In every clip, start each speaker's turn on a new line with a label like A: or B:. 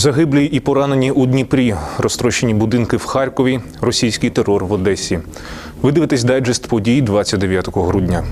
A: Загиблі і поранені у Дніпрі, розтрощені будинки в Харкові, російський терор в Одесі. Ви дивитесь дайджест подій 29 грудня.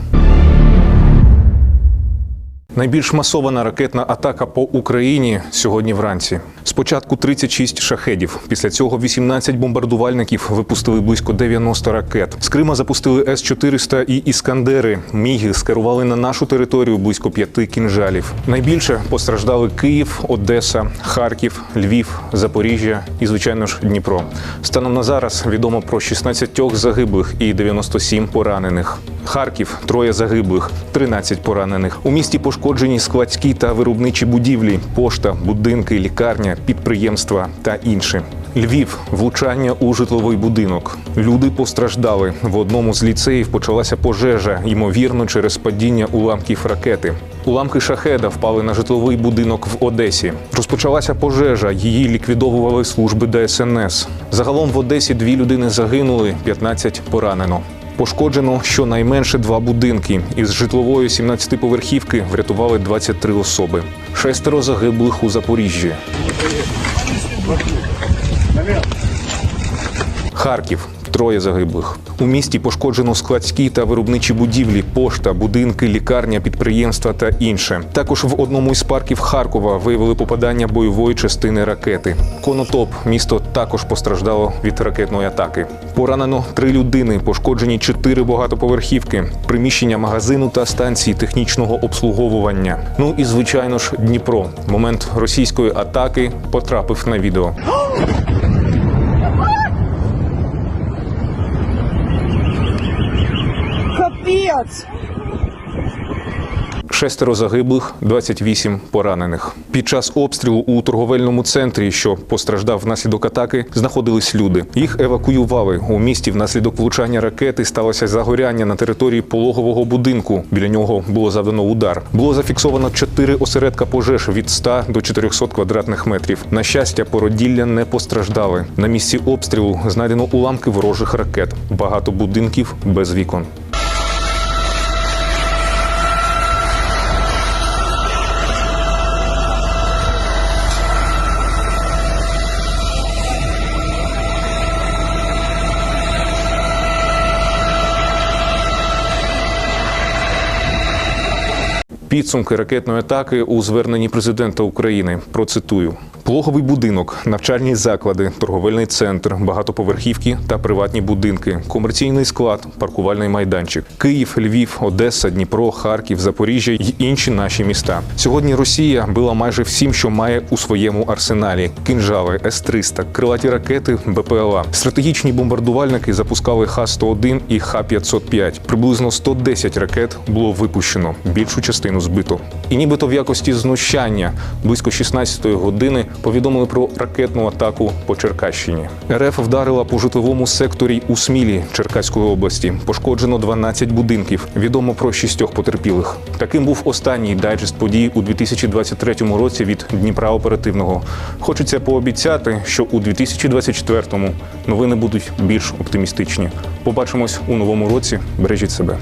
A: Найбільш масована ракетна атака по Україні сьогодні вранці. Спочатку 36 шахедів. Після цього 18 бомбардувальників випустили близько 90 ракет. З Крима запустили С-400 і Іскандери. Міги скерували на нашу територію близько п'яти кінжалів. Найбільше постраждали Київ, Одеса, Харків, Львів, Запоріжжя і, звичайно ж, Дніпро. Станом на зараз відомо про 16 загиблих і 97 поранених. Харків троє загиблих, 13 поранених. У місті пошкоджені складські та виробничі будівлі, пошта, будинки, лікарня, підприємства та інше. Львів влучання у житловий будинок. Люди постраждали. В одному з ліцеїв почалася пожежа, ймовірно, через падіння уламків ракети. Уламки шахеда впали на житловий будинок в Одесі. Розпочалася пожежа. Її ліквідовували служби ДСНС. Загалом в Одесі дві людини загинули, 15 поранено. Пошкоджено щонайменше два будинки. Із житлової 17-поверхівки врятували 23 особи. Шестеро загиблих у Запоріжжі. Харків. Троє загиблих. У місті пошкоджено складські та виробничі будівлі, пошта, будинки, лікарня, підприємства та інше. Також в одному із парків Харкова виявили попадання бойової частини ракети. Конотоп місто також постраждало від ракетної атаки. Поранено три людини, пошкоджені чотири багатоповерхівки, приміщення магазину та станції технічного обслуговування. Ну і звичайно ж Дніпро. Момент російської атаки потрапив на відео.
B: Капец!
A: Шестеро загиблих, 28 поранених. Під час обстрілу у торговельному центрі, що постраждав внаслідок атаки, знаходились люди. Їх евакуювали. У місті внаслідок влучання ракети сталося загоряння на території пологового будинку. Біля нього було завдано удар. Було зафіксовано чотири осередка пожеж від 100 до 400 квадратних метрів. На щастя, породілля не постраждали. На місці обстрілу знайдено уламки ворожих ракет. Багато будинків без вікон. Підсумки ракетної атаки у зверненні президента України. Процитую: пологовий будинок, навчальні заклади, торговельний центр, багатоповерхівки та приватні будинки, комерційний склад, паркувальний майданчик, Київ, Львів, Одеса, Дніпро, Харків, Запоріжжя й інші наші міста. Сьогодні Росія била майже всім, що має у своєму арсеналі: кінжали, С-300, крилаті ракети, БПЛА. Стратегічні бомбардувальники запускали Х-101 і Х-505. Приблизно 110 ракет було випущено. Більшу частину збито. І нібито в якості знущання близько 16-ї години повідомили про ракетну атаку по Черкащині. РФ вдарила по житловому секторі у Смілі Черкаської області. Пошкоджено 12 будинків. Відомо про шістьох потерпілих. Таким був останній дайджест подій у 2023 році від Дніпра оперативного. Хочеться пообіцяти, що у 2024-му новини будуть більш оптимістичні. Побачимось у новому році. Бережіть себе.